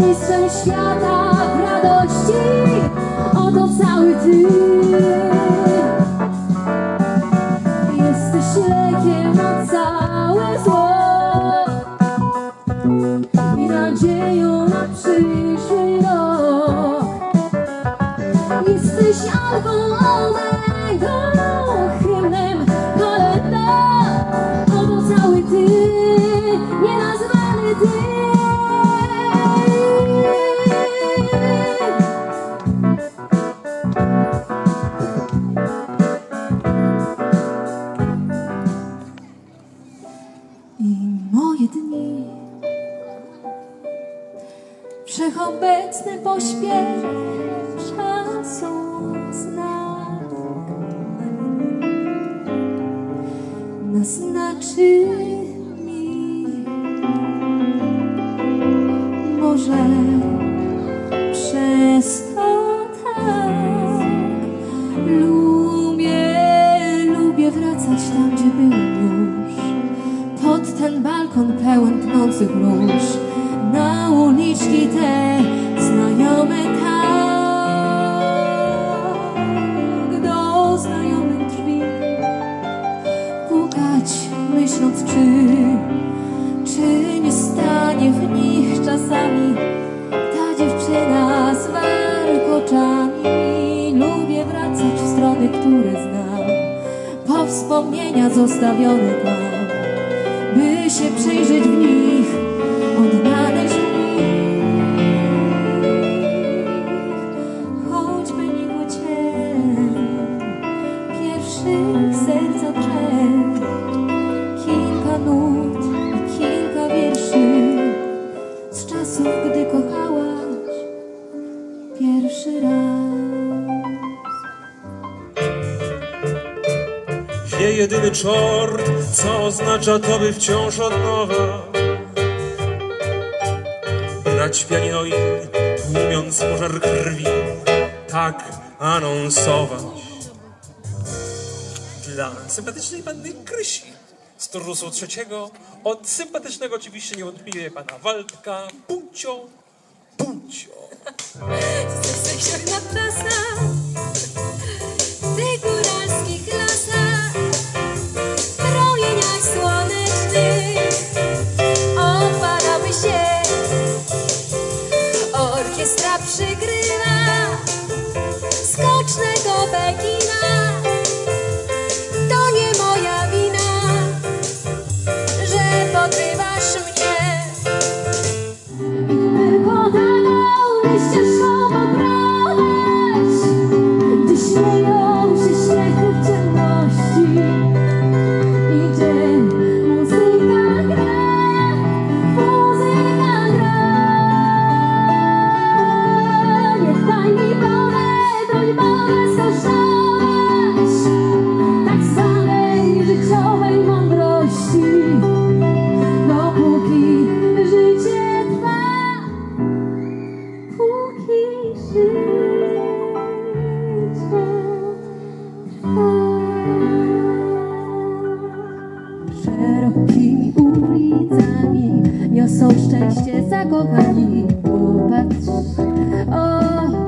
mistrzem świata w radości. Oto cały ty. Jesteś lekiem na całe zło Jesteś alfą, omegą, hymnem, kolędą. Oto cały ty, nienazwany ty. I moje dni Wszechobecny pośpiech Naznaczy mi. Może przez to tak Lubię, lubię wracać tam, gdzie byłem już. Pod ten balkon pełen pnących róż, na uliczki te myśląc czy, czy nie stanie w nich czasami ta dziewczyna z warkoczami. Lubię wracać w strony, które znam, po wspomnienia zostawione tam Wie jedyny czort, co oznacza to, by wciąż od nowa Brać pianino i tłumiąc pożar krwi Tak anonsować. Dla sympatycznej panny Krysi z Torusu trzeciego Od sympatycznego oczywiście niewątpliwie pana Waldka Puncio Puncio 是个白衣 szerokimi ulicami niosą szczęście zakochani. Popatrz, o.